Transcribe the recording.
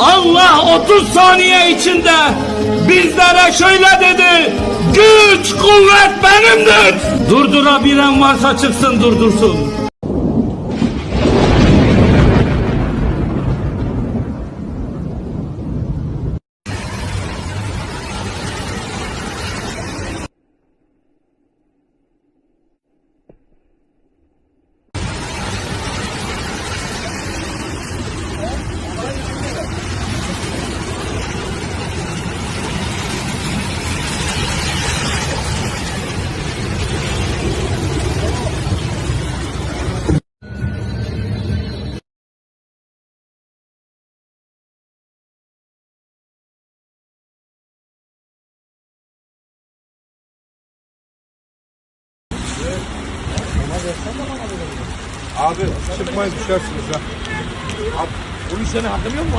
Allah 30 saniye içinde bizlere şöyle dedi. Güç, kuvvet benimdir. Durdurabilen varsa çıksın durdursun. Abi çıkmayın düşersiniz ha. Bu işlerin hakkım yok mu?